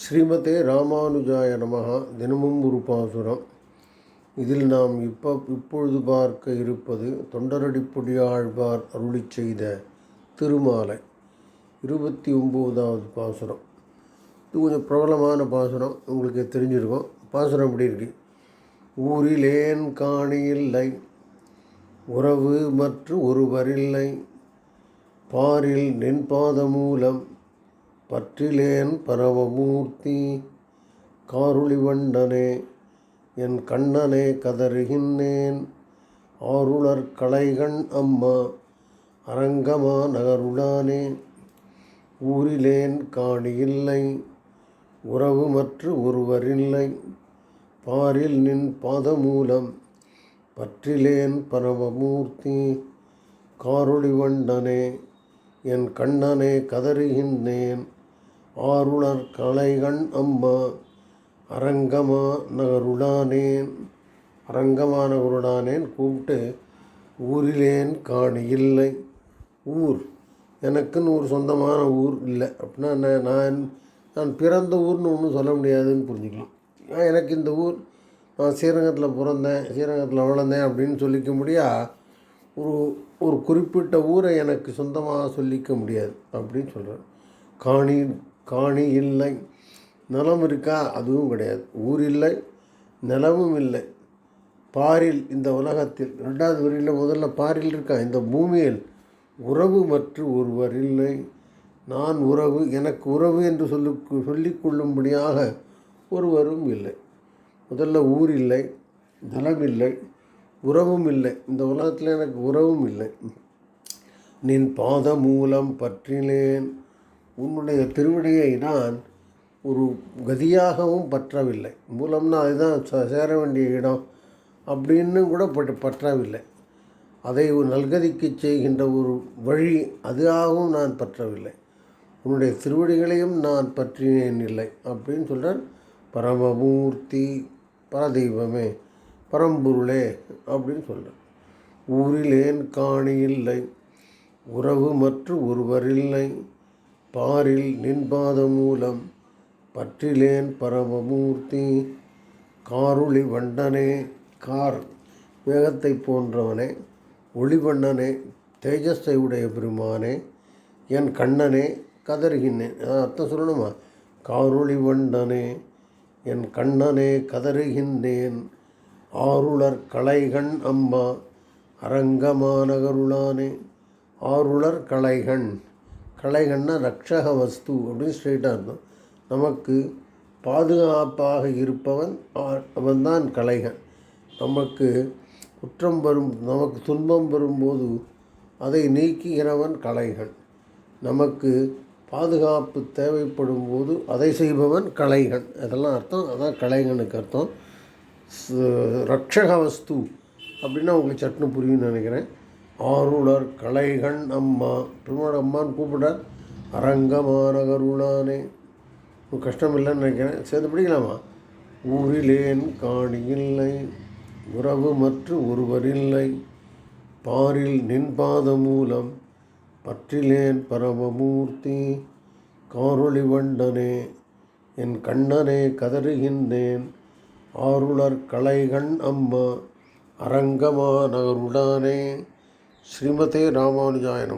ஸ்ரீமதே ராமானுஜாய நமகா தினமும் ஒரு பாசுரம். இதில் நாம் இப்போ இப்பொழுது பார்க்க இருப்பது தொண்டரடிப்புடி ஆழ்வார் அருளி செய்த திருமாலை இருபத்தி ஒம்போதாவது பாசுரம். இது கொஞ்சம் பிரபலமான பாசுரம் உங்களுக்கு தெரிஞ்சிருக்கும். பாசுரம் எப்படி இருக்கு? ஊரிலேன் காணியில்லை உறவு மற்றும் ஒருவரில்லை பாரில் நின்பாத மூலம் பற்றிலேன் பரவமூர்த்தி காருளிவண்டனே என் கண்ணனே கதறுகின்றேன். ஆருளர் கலைகண் அம்மா அரங்கமா நகருளானே ஊரிலேன் காணியில்லை உறவு மற்ற ஒருவரில்லை. பாரில் நின் பாதமூலம் பற்றிலேன் பரமமூர்த்தி காருளிவண்டனே என் கண்ணனே கதறுகின்றேன். ஆருளர் கலைகண் அம்மா அரங்கமா நகருடானேன். அரங்கமா நகருடானேன் கூப்பிட்டு ஊரிலேன் காணி இல்லை. ஊர்? எனக்குன்னு ஒரு சொந்தமான ஊர் இல்லை. அப்படின்னா நான் நான் நான் பிறந்த ஊர்னு ஒன்றும் சொல்ல முடியாதுன்னு புரிஞ்சுக்கலாம். எனக்கு இந்த ஊர் நான் ஸ்ரீரங்கத்தில் பிறந்தேன் ஸ்ரீரங்கத்தில் வளர்ந்தேன் அப்படின்னு சொல்லிக்க முடியா? ஒரு ஒரு குறிப்பிட்ட ஊரை எனக்கு சொந்தமாக சொல்லிக்க முடியாது அப்படின்னு சொல்கிறேன் காணி காணி இல்லை. நிலம் இருக்கா? அதுவும் கிடையாது. ஊர் இல்லை நிலமும் இல்லை. பாரில் இந்த உலகத்தில் ரெண்டாவது வரியில் முதல்ல பாரில் இருக்கா? இந்த பூமியில் உறவு மற்ற ஒருவர் இல்லை. நான் உறவு எனக்கு உறவு என்று சொல்லி சொல்லிக்கொள்ளும்படியாக ஒருவரும் இல்லை. முதல்ல ஊர் இல்லை நிலம் இல்லை உறவும் இல்லை. இந்த உலகத்தில் எனக்கு உறவும் இல்லை. நின் பாத மூலம் பற்றினேன். உன்னுடைய திருவடியை நான் ஒரு கதியாகவும் பற்றவில்லை. மூலம்னா அதுதான் சேர வேண்டிய இடம் அப்படின்னு கூட பட்டு பற்றவில்லை. அதை ஒரு நல்கதிக்கு செய்கின்ற ஒரு வழி அதுவாகவும் நான் பற்றவில்லை. உன்னுடைய திருவடிகளையும் நான் பற்றினேன் இல்லை அப்படின்னு சொல்கிறார் பரமமூர்த்தி. பரதெய்வமே பரம்பொருளே அப்படின்னு சொல்கிறார் ஊரிலேன் காணி இல்லை? உறவு மற்ற ஒருவரில்லை பாரில் நின்பாத மூலம் பற்றிலேன் பரமமூர்த்தி. காருளி வண்டனே கார் மேகத்தை போன்றவனே ஒளிவண்ணனே தேஜஸை உடைய பெருமானே என் கண்ணனே கதறுகின்றேன். அர்த்தம் சொல்லணுமா? காருளி வண்டனே என் கண்ணனே கதறுகின்றேன். ஆருளர் கலைகண் அம்மா அரங்கமானகருளானே ஆருளர் கலைகண் கலைகள்னா ரக்ஷக வஸ்து அப்படின்னு ஸ்ட்ரெயிட்டாக அர்த்தம். நமக்கு பாதுகாப்பாக இருப்பவன் அவன்தான் கலைகன் நமக்கு குற்றம் வரும் நமக்கு துன்பம் வரும்போது அதை நீக்குகிறவன் கலைகன் நமக்கு பாதுகாப்பு தேவைப்படும் போது அதை செய்பவன் கலைகன் அதெல்லாம் அர்த்தம். அதான் கலைகனுக்கு அர்த்தம். ரக்ஷக வஸ்து அப்படின்னா உங்களுக்கு சட்னு புரியும்னு நினைக்கிறேன். ஆருளர் கலைகண் அம்மா. பெருமாள் அம்மான்னு கூப்பிட அரங்கமானகருளானே கஷ்டம் இல்லைன்னு நினைக்கிறேன். சேர்ந்து படிக்கலாமா? ஊரிலேன் காணியில்லை. உறவு மற்ற ஒருவரில்லை. பாரில் நின்பாத மூலம் பற்றிலேன் பரமமூர்த்தி. காரொளி வண்டனே. என் கண்ணனே கதறுகின்றேன். ஆருளர் கலைகண் அம்மா. அரங்கமாநகருடானே ஸ்ரீமதே ராமானுஜாயனம்